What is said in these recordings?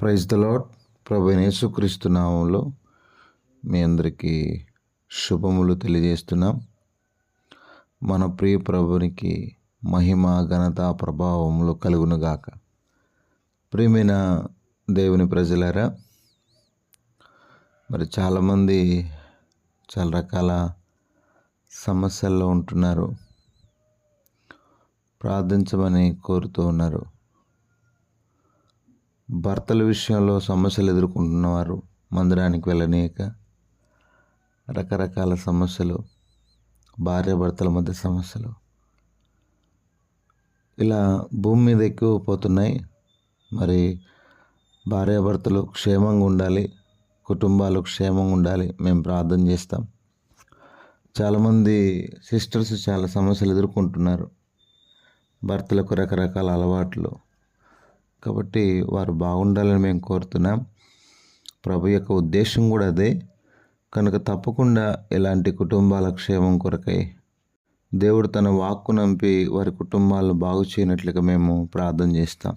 Praise the lord ప్రభు యేసుక్రీస్తు నామంలో మీ అందరికీ శుభములు తెలియజేస్తున్నాం. మన ప్రియ ప్రభునికి మహిమ ఘనత ప్రభావములు కలుగునుగాక. ప్రియమైన దేవుని ప్రజలారా మరి చాలామంది చాలా రకాల సమస్యల్లో ఉంటున్నారు. ప్రార్థించమని కోరుతూ ఉన్నారు. భర్తల విషయంలో సమస్యలు ఎదుర్కొంటున్నవారు మందిరానికి వెళ్ళనీయక. రకరకాల సమస్యలు భార్యాభర్తల మధ్య సమస్యలు. ఇలా భూమి మీద ఎక్కువ పోతున్నాయి. మరి భార్యాభర్తలు క్షేమంగా ఉండాలి కుటుంబాలు క్షేమంగా ఉండాలి మేము ప్రార్థన చేస్తాం. చాలామంది సిస్టర్స్ చాలా సమస్యలు ఎదుర్కొంటున్నారు. భర్తలకు రకరకాల అలవాట్లు కాబట్టి వారు బాగుండాలని మేము కోరుతున్నాం. ప్రభు యొక్క ఉద్దేశం కూడా అదే. కనుక తప్పకుండా ఎలాంటి కుటుంబాల క్షేమం కొరకై దేవుడు తన వాక్కు నంపి వారి కుటుంబాలను బాగు చేయనట్లుగా మేము ప్రార్థన చేస్తాం.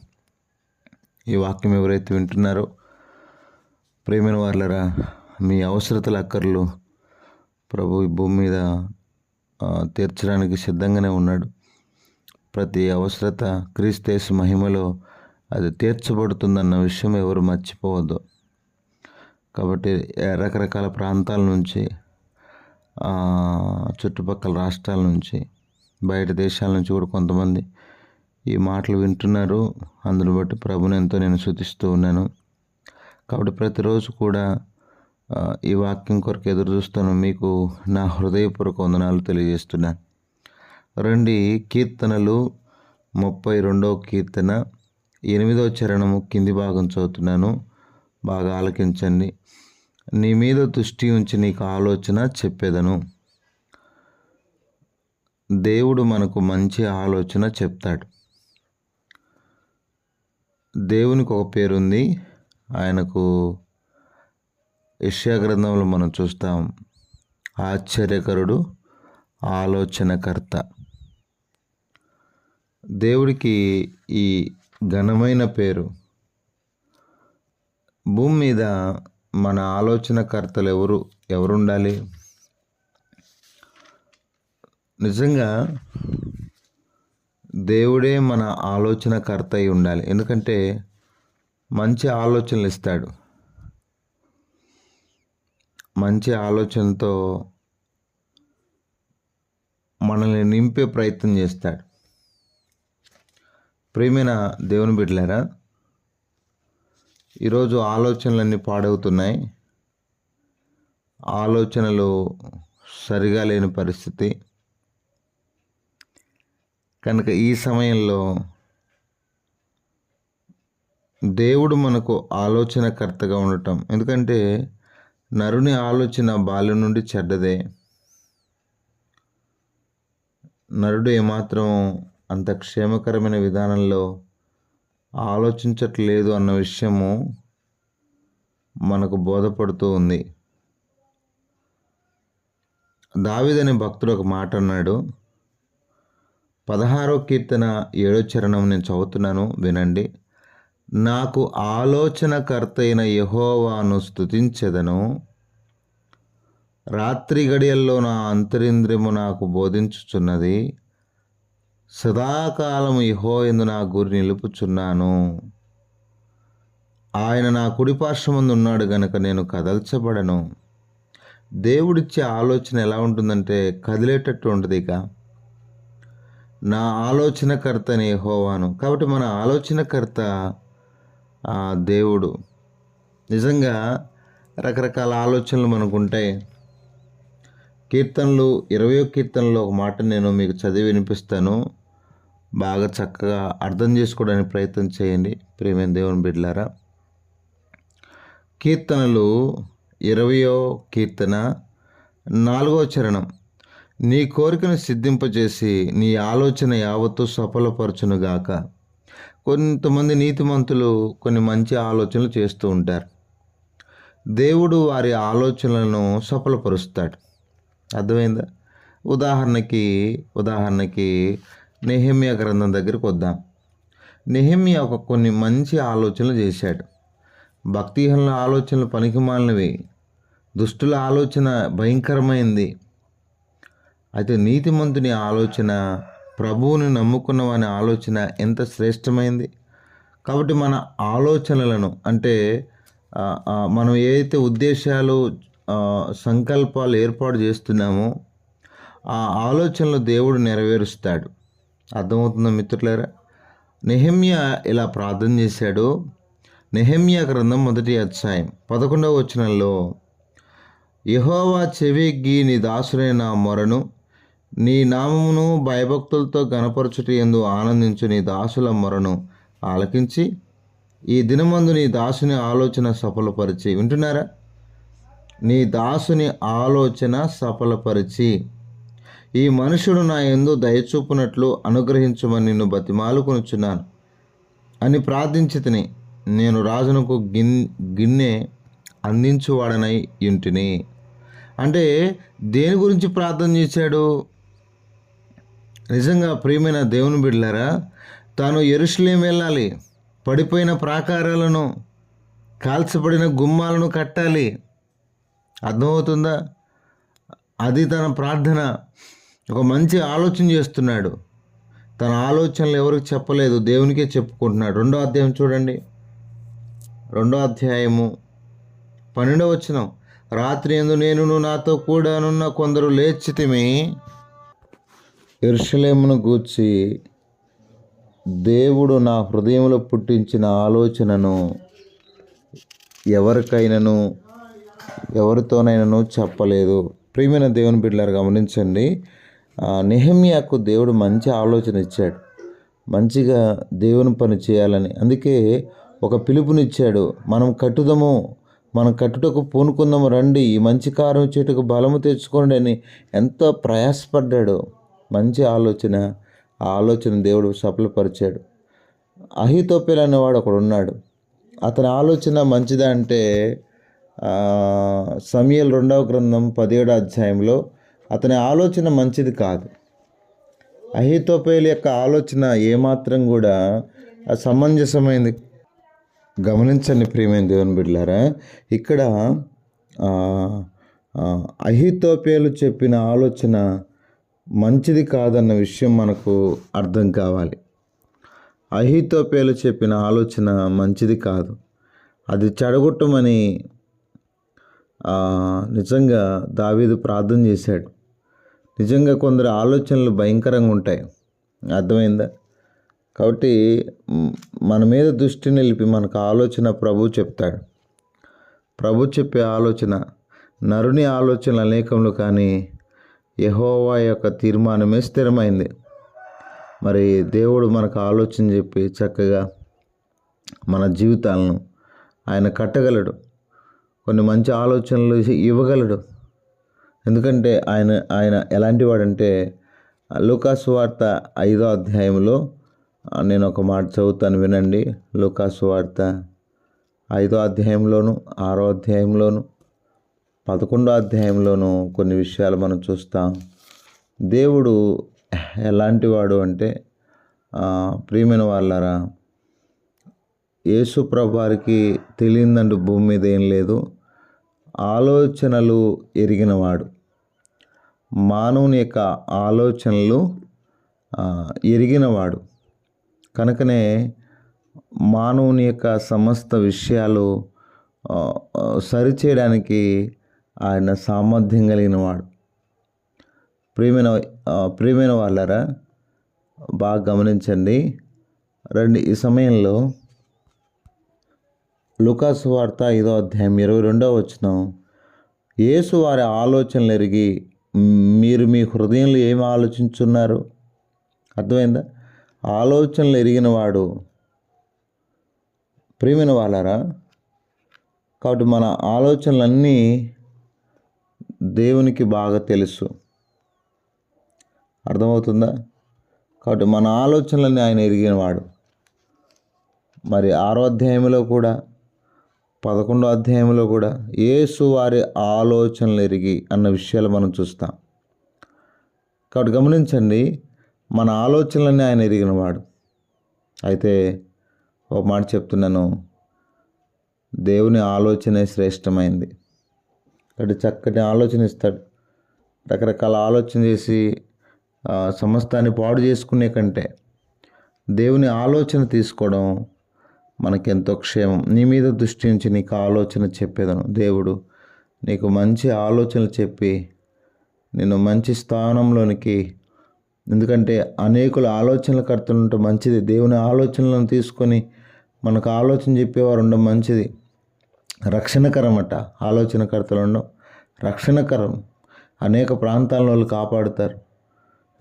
ఈ వాక్యం ఎవరైతే వింటున్నారో ప్రేమైన వాళ్ళరా మీ అవసరతల అక్కర్లు ప్రభు ఈ భూమి మీద తీర్చడానికి సిద్ధంగానే ఉన్నాడు. ప్రతి అవసరత క్రీస్తేసు మహిమలో అది తీర్చబడుతుందన్న విషయం ఎవరు మర్చిపోవద్దు. కాబట్టి రకరకాల ప్రాంతాల నుంచి చుట్టుపక్కల రాష్ట్రాల నుంచి బయట దేశాల నుంచి కూడా కొంతమంది ఈ మాటలు వింటున్నారు. అందును బట్టి ప్రభుని ఎంతో నేను శుతిస్తూ ఉన్నాను. కాబట్టి ప్రతిరోజు కూడా ఈ వాక్యం కొరకు ఎదురు చూస్తాను మీకు నా హృదయపూర్వక వందనాలు తెలియజేస్తున్నాను. రండి కీర్తనలు ముప్పై రెండవ కీర్తన. ఎనిమిదవ చరణము కింది భాగం చదువుతున్నాను. బాగా ఆలకించండి. నీ మీద దృష్టి ఉంచి నీకు ఆలోచన చెప్పేదను. దేవుడు మనకు మంచి ఆలోచన చెప్తాడు. దేవునికి ఒక పేరుంది. ఆయనకు యెషయా గ్రంథంలో మనం చూస్తాం. ఆశ్చర్యకరుడు ఆలోచనకర్త. దేవుడికి ఈ ఘనమైన పేరు. భూమి మీద మన ఆలోచనకర్తలు ఎవరు ఎవరుండాలి? నిజంగా దేవుడే మన ఆలోచనకర్త అయి ఉండాలి. ఎందుకంటే మంచి ఆలోచనలు ఇస్తాడు మంచి ఆలోచనతో మనల్ని నింపే ప్రయత్నం చేస్తాడు. ప్రేమైన దేవుని బిడ్డలారా ఈరోజు ఆలోచనలన్నీ పాడవుతున్నాయి. ఆలోచనలు సరిగా లేని పరిస్థితి. కనుక ఈ సమయంలో దేవుడు మనకు ఆలోచనకర్తగా ఉండటం ఎందుకంటే నరుని ఆలోచన బాల్యం నుండి చెడ్డదే. నరుడు ఏమాత్రం అంత క్షేమకరమైన విధానంలో ఆలోచించట్లేదు అన్న విషయము మనకు బోధపడుతూ ఉంది. దావిదనే భక్తుడు ఒక మాట అన్నాడు పదహారో కీర్తన ఏడో చరణం నేను చదువుతున్నాను వినండి. నాకు ఆలోచనకర్త అయిన యహోవాను స్తుతించెదను. రాత్రి గడియల్లో నా అంతరింద్రియము నాకు బోధించుచున్నది. సదాకాలము యహో ఎందు నా గురి నిలుపుచున్నాను. ఆయన నా కుడిపార్శ్వమందు ఉన్నాడు గనుక నేను కదల్చబడను. దేవుడిచ్చే ఆలోచన ఎలా ఉంటుందంటే కదిలేటట్టు ఉంటుంది ఇక. నా ఆలోచనకర్తని హోవాను కాబట్టి మన ఆలోచనకర్త ఆ దేవుడు. నిజంగా రకరకాల ఆలోచనలు మనకు ఉంటాయి కీర్తనలు ఇరవయో కీర్తనలో ఒక మాట నేను మీకు చదివి వినిపిస్తాను. బాగా చక్కగా అర్థం చేసుకోవడానికి ప్రయత్నం చేయండి ప్రేమైన దేవుని బిడ్డలారా. కీర్తనలు ఇరవయో కీర్తన నాలుగో చరణం. నీ కోరికను సిద్ధింపజేసి నీ ఆలోచన యావత్తు సఫలపరచునుగాక. కొంతమంది నీతిమంతులు కొన్ని మంచి ఆలోచనలు చేస్తూ ఉంటారు. దేవుడు వారి ఆలోచనలను సఫలపరుస్తాడు. అర్థమైందా? ఉదాహరణకి ఉదాహరణకి నెహమ్యా గ్రంథం దగ్గరికి వద్దాం. నెహమ్యా ఒక కొన్ని మంచి ఆలోచనలు చేశాడు. భక్తిహీనుల ఆలోచనలు పనికిమాలినవి. దుష్టుల ఆలోచన భయంకరమైంది. అయితే నీతిమంతుని ఆలోచన ప్రభువుని నమ్ముకున్న వాని ఆలోచన ఎంత శ్రేష్టమైంది? కాబట్టి మన ఆలోచనలను అంటే మనం ఏదైతే ఉద్దేశాలు సంకల్పాలు ఏర్పాటు చేస్తున్నామో ఆ ఆలోచనలు దేవుడు నెరవేరుస్తాడు. అర్థమవుతుందా మిత్రులారా? నెహమ్య ఇలా ప్రార్థన చేశాడు. నెహమ్య గ్రంథం మొదటి అధ్యాయం పదకొండవ వచనంలో యహోవా చెవిగ్గి నీ దాసుడైన నా మొరను నీ నామమును భయభక్తులతో గణపరచుట ఎందు ఆనందించు నీ దాసుల మొరను ఆలకించి ఈ దినమందు నీ దాసుని ఆలోచన సఫలపరిచి. వింటున్నారా? నీ దాసుని ఆలోచన సఫలపరిచి. ఈ మనుషుడు నా ఎందు దయచూపునట్లు అనుగ్రహించమని నిన్ను బతిమాలుకొనుచున్నాను. అని ప్రార్థించి తిని నేను రాజునకు గిన్ గిన్నె అందించువాడనై ఇంటిని అంటే దేని గురించి ప్రార్థన చేశాడు? నిజంగా ప్రియమైన దేవుని బిడ్డలారా తాను ఎరుషులేం వెళ్ళాలి పడిపోయిన ప్రాకారాలను కాల్చబడిన గుమ్మాలను కట్టాలి. అర్థమవుతుందా? అది తన ప్రార్థన. ఒక మంచి ఆలోచన చేస్తున్నాడు. తన ఆలోచనలు ఎవరికి చెప్పలేదు దేవునికే చెప్పుకుంటున్నాడు. రెండో అధ్యాయం చూడండి. రెండో అధ్యాయము పన్నెండో వచ్చిన రాత్రి ఎందు నేను నాతో కూడానున్న కొందరు లేచితిమి ఎరుషలేమును గూర్చి దేవుడు నా హృదయంలో పుట్టించిన ఆలోచనను ఎవరికైనాను ఎవరితోనైనాను చెప్పలేదు. ప్రియమైన దేవుని బిడ్డలారు గమనించండి. నెహమ్యాకు దేవుడు మంచి ఆలోచన ఇచ్చాడు. మంచిగా దేవుని పని చేయాలని. అందుకే ఒక పిలుపునిచ్చాడు. మనం కట్టుదము మనం కట్టుటకు పూనుకుందాము రండి. ఈ మంచి కారం చెట్టుకు బలము తెచ్చుకోండి అని ఎంతో ప్రయాసపడ్డాడు. మంచి ఆలోచన ఆ ఆలోచన దేవుడు సఫలపరిచాడు. అహితోపెల్ అనేవాడు ఒకడు ఉన్నాడు. అతని ఆలోచన మంచిదా అంటే సమయల్ రెండవ గ్రంథం పదిహేడో అధ్యాయంలో అతని ఆలోచన మంచిది కాదు. అహితోపేల్ యొక్క ఆలోచన ఏమాత్రం కూడా సమంజసమైంది గమనించండి ప్రియమైన దేవుని బిడ్డలారా ఇక్కడ అహితోపేలు చెప్పిన ఆలోచన మంచిది కాదన్న విషయం మనకు అర్థం కావాలి. అహితోపేలు చెప్పిన ఆలోచన మంచిది కాదు. అది చెడగొట్టమని నిజంగా దావీదు ప్రార్థన చేశాడు. నిజంగా కొందరు ఆలోచనలు భయంకరంగా ఉంటాయి. అర్థమైందా? కాబట్టి మన మీద దృష్టి నిలిపి మనకు ఆలోచన ప్రభు చెప్తాడు. ప్రభు చెప్పే ఆలోచన నరుని ఆలోచనలు అనేకములు కానీ యహోవా యొక్క తీర్మానమే స్థిరమైంది. మరి దేవుడు మనకు ఆలోచన చెప్పి చక్కగా మన జీవితాలను ఆయన కట్టగలడు. కొన్ని మంచి ఆలోచనలు ఇవ్వగలడు. ఎందుకంటే ఆయన ఆయన ఎలాంటి వాడంటే లూకాసు వార్త ఐదో అధ్యాయంలో నేను ఒక మాట చదువుతాను వినండి. లూకాసు వార్త ఐదో అధ్యాయంలోను ఆరో అధ్యాయంలోను పదకొండో అధ్యాయంలోను కొన్ని విషయాలు మనం చూస్తాం. దేవుడు ఎలాంటి వాడు అంటే ప్రియమైన వాళ్ళారా యేసు ప్రభారికి తెలియదండి భూమి మీద ఏం లేదు. ఆలోచనలు ఎరిగినవాడు. మానవుని యొక్క ఆలోచనలు ఎరిగినవాడు. కనుకనే మానవుని యొక్క సమస్త విషయాలు సరిచేయడానికి ఆయన సామర్థ్యం కలిగినవాడు. ప్రియమైన ప్రియమైన వాళ్ళారా బాగా గమనించండి. రండి ఈ సమయంలో లుకాసు వార్త ఐదో అధ్యాయం ఇరవై రెండవ వచ్చిన యేసు వారి ఆలోచనలు ఎరిగి మీరు మీ హృదయంలో ఏమి ఆలోచించున్నారు? అర్థమైందా? ఆలోచనలు ఎరిగిన వాడు. ప్రేమిన వాళ్ళారా? కాబట్టి మన ఆలోచనలన్నీ దేవునికి బాగా తెలుసు. అర్థమవుతుందా? కాబట్టి మన ఆలోచనలన్నీ ఆయన ఎరిగినవాడు మరి ఆరో అధ్యాయంలో కూడా పదకొండో అధ్యాయంలో కూడా యేసు వారి ఆలోచనలు ఎరిగి అన్న విషయాలు మనం చూస్తాం. కాబట్టి గమనించండి మన ఆలోచనలన్నీ ఆయన ఎరిగినవాడు అయితే ఒక మాట చెప్తున్నాను దేవుని ఆలోచనే శ్రేష్టమైంది. అటు చక్కటి ఆలోచన ఇస్తాడు. రకరకాల ఆలోచన చేసి సమస్తాన్ని పాడు చేసుకునే కంటే దేవుని ఆలోచన తీసుకోవడం మనకెంతో క్షేమం. నీ మీద దృష్టి ఉంచి నీకు ఆలోచన చెప్పేదను. దేవుడు నీకు మంచి ఆలోచనలు చెప్పి నేను మంచి స్థానంలోనికి ఎందుకంటే అనేకుల ఆలోచనలు ఉంటే మంచిది. దేవుని ఆలోచనలను తీసుకొని మనకు ఆలోచన చెప్పేవారు ఉండడం మంచిది. రక్షణకరం అట ఆలోచనకర్తలు ఉండడం రక్షణకరం అనేక ప్రాంతాల వాళ్ళు కాపాడుతారు.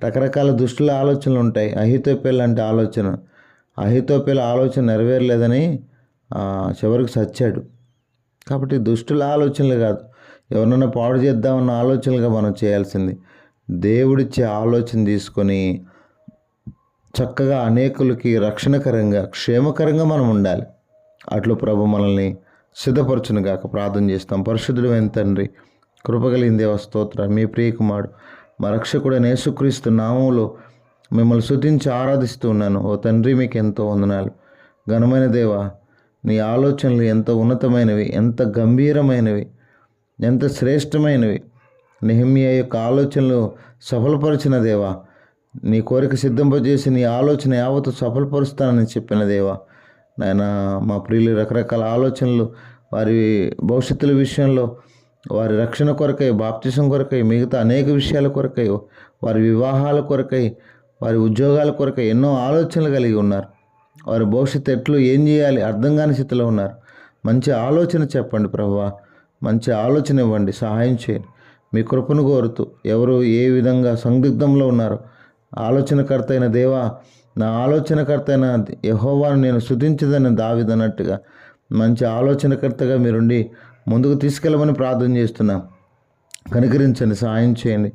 రకరకాల దుష్టుల ఆలోచనలు ఉంటాయి. అహితోపేల్ అంటే ఆలోచన. అహితోపిల ఆలోచన నెరవేరలేదని చివరికి చచ్చాడు కాబట్టి దుష్టుల ఆలోచనలు కాదు ఎవరినైనా పాడు చేద్దామన్న ఆలోచనలుగా మనం చేయాల్సింది. దేవుడిచ్చే ఆలోచన తీసుకొని చక్కగా అనేకులకి రక్షణకరంగా క్షేమకరంగా మనం ఉండాలి. అట్లు ప్రభు మనల్ని సిద్ధపరచును గాక. ప్రార్థన చేస్తాం. పరిశుద్ధుడు అయిన తండ్రి కృపగలిగిన దేవ స్తోత్ర. మీ ప్రియకుమారుడు మా రక్షకుడైన యేసుక్రీస్తు నామంలో మిమ్మల్ని శుద్ధించి ఆరాధిస్తూ ఉన్నాను. ఓ తండ్రి మీకు ఎంతో వందనాలు. ఘనమైన దేవ నీ ఆలోచనలు ఎంత ఉన్నతమైనవి ఎంత గంభీరమైనవి ఎంత శ్రేష్టమైనవి. నెహమ్యా యొక్క ఆలోచనలు సఫలపరిచిన దేవా నీ కోరిక సిద్ధింపజేసి నీ ఆలోచన యావత్తు సఫలపరుస్తానని చెప్పిన దేవా. నాయన మా ప్రియులు రకరకాల ఆలోచనలు వారి భవిష్యత్తుల విషయంలో వారి రక్షణ కొరకై బాప్తిసం కొరకై మిగతా అనేక విషయాల కొరకై వారి వివాహాల కొరకై వారి ఉద్యోగాల కొరకు ఎన్నో ఆలోచనలు కలిగి ఉన్నారు. వారి భవిష్యత్తు ఎట్లు ఏం చేయాలి అర్థం కాని స్థితిలో ఉన్నారు. మంచి ఆలోచన చెప్పండి ప్రభువా. మంచి ఆలోచన ఇవ్వండి సహాయం చేయండి. మీ కృపను కోరుతూ ఎవరు ఏ విధంగా సందిగ్ధంలో ఉన్నారో ఆలోచనకర్త అయిన దేవా నా ఆలోచనకర్త అయిన యహోవాను నేను శుతించదని దావిదన్నట్టుగా మంచి ఆలోచనకర్తగా మీరుండి ముందుకు తీసుకెళ్ళమని ప్రార్థన చేస్తున్నాం. కనికరించండి సహాయం చేయండి.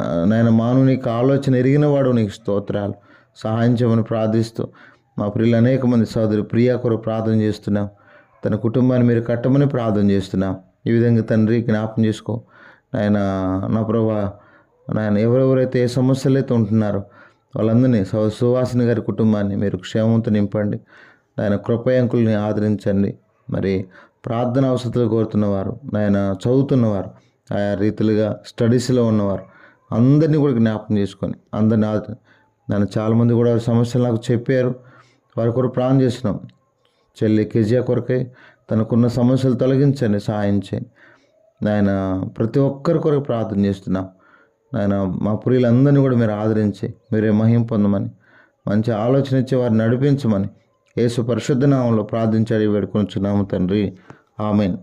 నాయన మాను నీకు ఆలోచన ఎరిగినవాడు నీకు స్తోత్రాలు. సహాయం చేయమని ప్రార్థిస్తూ మా ప్రియులు అనేక మంది సోదరు ప్రియా కొరకు ప్రార్థన చేస్తున్నాం. తన కుటుంబాన్ని మీరు కట్టమని ప్రార్థన చేస్తున్నాం. ఈ విధంగా తండ్రి జ్ఞాపం చేసుకో. నాయన నా ప్రభా నాయన ఎవరెవరైతే ఏ సమస్యలు అయితే ఉంటున్నారో వాళ్ళందరినీ సు సువాసిని గారి కుటుంబాన్ని మీరు క్షేమంతో నింపండి. నాయన కృపయంకుల్ని ఆదరించండి. మరి ప్రార్థన అవసరాలు కోరుతున్నవారు నాయన చదువుతున్నవారు ఆయా రీతిలుగా స్టడీస్లో ఉన్నవారు అందరినీ కూడా జ్ఞాపకం చేసుకొని అందరిని ఆద- నన్ను చాలామంది కూడా సమస్యలు నాకు చెప్పారు. వారి కొరకు ప్రాణం చేస్తున్నాం. చెల్లి కెజియా కొరకై తనకున్న సమస్యలు తొలగించండి సహాయం చేయండి. నాయన ప్రతి ఒక్కరి కొరకు ప్రార్థన చేస్తున్నాం. నాయన మా ప్రియులందరినీ కూడా మీరు ఆదరించి మీరే మహిం పొందమని మంచి ఆలోచన ఇచ్చి వారిని నడిపించమని యేసు పరిశుద్ధ నామంలో ప్రార్థించాడు వేడుకొంచున్నాము తండ్రి. ఆమెన్.